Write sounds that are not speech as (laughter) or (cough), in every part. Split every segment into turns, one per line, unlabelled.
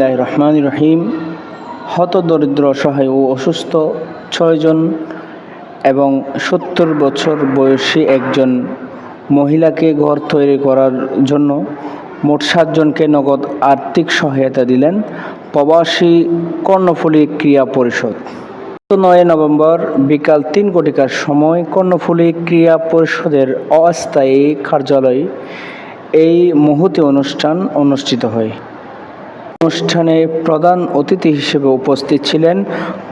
বিসমিল্লাহ রহমান রহিম। হত দরিদ্র, অসহায় ও অসুস্থ ছয়জন এবং সত্তর বছর বয়সী একজন মহিলাকে ঘর তৈরি করার জন্য মোট সাতজনকে নগদ আর্থিক সহায়তা দিলেন প্রবাসী কর্ণফুলী ক্রিয়া পরিষদ। নয় নভেম্বর বিকাল তিন কোটিকার সময় কর্ণফুলী ক্রিয়া পরিষদের অস্থায়ী কার্যালয়ে এই মুহূর্তে অনুষ্ঠান অনুষ্ঠিত হয়। অনুষ্ঠানে প্রধান অতিথি হিসেবে উপস্থিত ছিলেন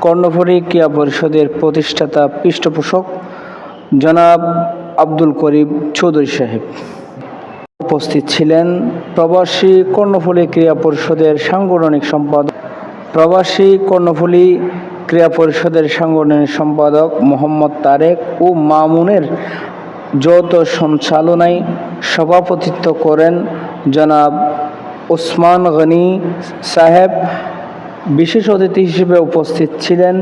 কর্ণফুলী ক্রিয়া পরিষদের প্রতিষ্ঠাতা পৃষ্ঠপোষক জনাব আব্দুল করিম চৌধুরী সাহেব। উপস্থিত ছিলেন প্রবাসী কর্ণফুলী ক্রিয়া পরিষদের সাংগঠনিক সম্পাদক, প্রবাসী কর্ণফুলী ক্রিয়া পরিষদের সাংগঠনিক সম্পাদক মোহাম্মদ তারেক ও মামুনের যৌথ সঞ্চালনায় সভাপতিত্ব করেন জনাব ওসমান গনি সাহেব, বিশেষ অতিথি হিসেবে উপস্থিত ছিলেন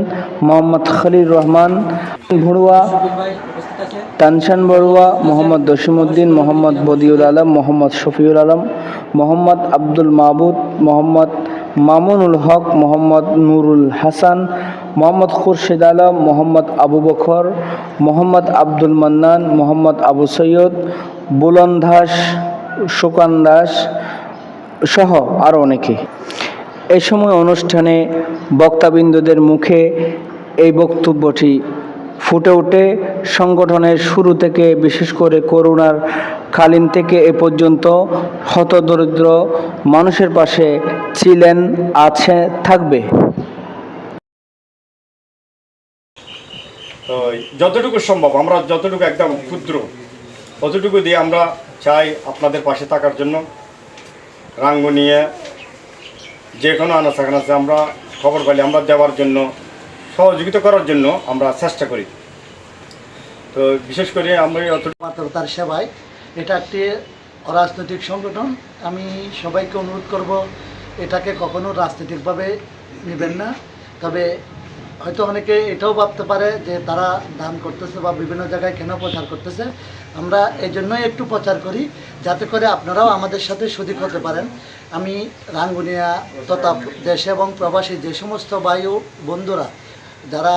মোহাম্মদ খলিল রহমান ঘুড়ুয়া তানসান বড়ুয়া, মোহাম্মদ দসিমুদ্দিন মোহাম্মদ বদিউল আলম, মোহাম্মদ শফিউল আলম, মোহাম্মদ আব্দুল মাহবুদ মোহাম্মদ মামুনুল হক, মোহাম্মদ নুরুল হাসান, মোহাম্মদ খুরশিদ আলম, মোহাম্মদ আবু বখর মোহাম্মদ আব্দুল মান্নান, মোহাম্মদ আবু সৈয়দ বুলন দাস, সুকান দাস সহ আরও অনেকে। এই সময় অনুষ্ঠানে বক্তাবৃন্দদের মুখে এই বক্তব্যটি ফুটে ওঠে। সংগঠনের শুরু থেকে, বিশেষ করে করোনার কালীন থেকে এ পর্যন্ত হতদরিদ্র মানুষের পাশে ছিলেন, আছে, থাকবে।
যতটুকু সম্ভব, আমরা যতটুকু একদম ক্ষুদ্র ততটুকু দিয়ে আমরা চাই আপনাদের পাশে থাকার জন্য। রাঙ্গ নিয়ে যে কোনো আনাচে কানাচে আমরা খবর পাইলে আমরা দেওয়ার জন্য, সহযোগিতা করার জন্য আমরা চেষ্টা করি। তো বিশেষ করে অত
মানবতার সেবায় এটা একটি অরাজনৈতিক সংগঠন। আমি সবাইকে অনুরোধ করব, এটাকে কখনো রাজনৈতিকভাবে নেবেন না। তবে হয়তো অনেকে এটাও ভাবতে পারে যে তারা দান করতেছে বা বিভিন্ন জায়গায় কেন প্রচার করতেছে। আমরা এই জন্যই একটু প্রচার করি, যাতে করে আপনারাও আমাদের সাথে সুদিক হতে পারেন। আমি রাঙ্গুনিয়া তথা দেশে এবং প্রবাসী যে সমস্ত বায়ু বন্ধুরা যারা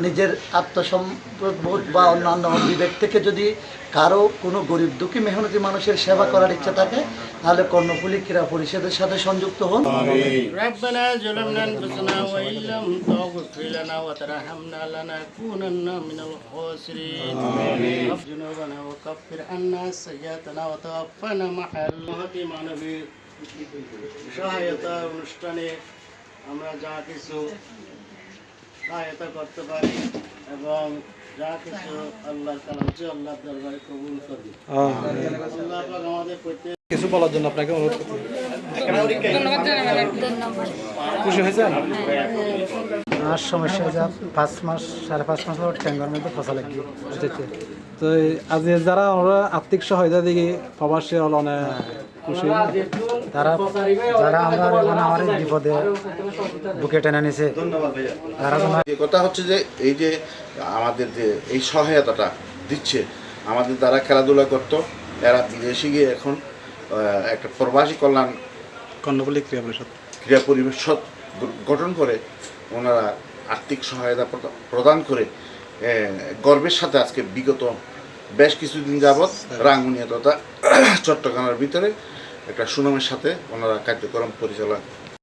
নিজের আত্মসম্পদ বা অন্যান্য বিবেক থেকে যদি কারও কোনো গরিব দুঃখী মেহনতি মানুষের সেবা করার ইচ্ছা থাকে তাহলে কর্ণফুলি ক্রীড়া পরিষদের সাথে সংযুক্ত হন।
সহায়তা অনুষ্ঠানে আমরা যা কিছু সহায়তা করতে পারি এবং যা কিছু আল্লাহর কালাম হচ্ছে আল্লাহর দরবারে কবুল করবে আল্লাহ পাক আমাদের প্রত্যেক
কিছু বলার জন্য আপনাকে অনুরোধ করতে খুশি হয়েছেন?
সমস্যা যা পাঁচ মাস সাড়ে পাঁচ মাস ট্যাঙ্গার মধ্যে ফসা
আচ্ছা তো আজ যারা আমরা আর্থিক সহায়তা দিকে প্রবাসী হল অনেক খুশি
তারা যারা আমরা মানে আমার বিপদে বুকে টেনে নিছে তারা
কথা হচ্ছে যে এই যে আমাদের যে এই সহায়তাটা দিচ্ছে আমাদের দ্বারা খেলাধুলা করতো এরা বিদেশে গিয়ে এখন একটা প্রবাসী কল্যাণ
কর্ণপল্লী ক্রিয়া পরিষদ।
ক্রীড়া পরিষদ গঠন করে ওনারা আর্থিক সহায়তা প্রদা- প্রদান করে গর্বের সাথে আজকে বিগত বেশ কিছুদিন যাবৎ রাঙ্গুনিয়া তথা (clears throat) চট্টগ্রামের ভিতরে একটা সুনামের সাথে ওনারা কার্যক্রম পরিচালনা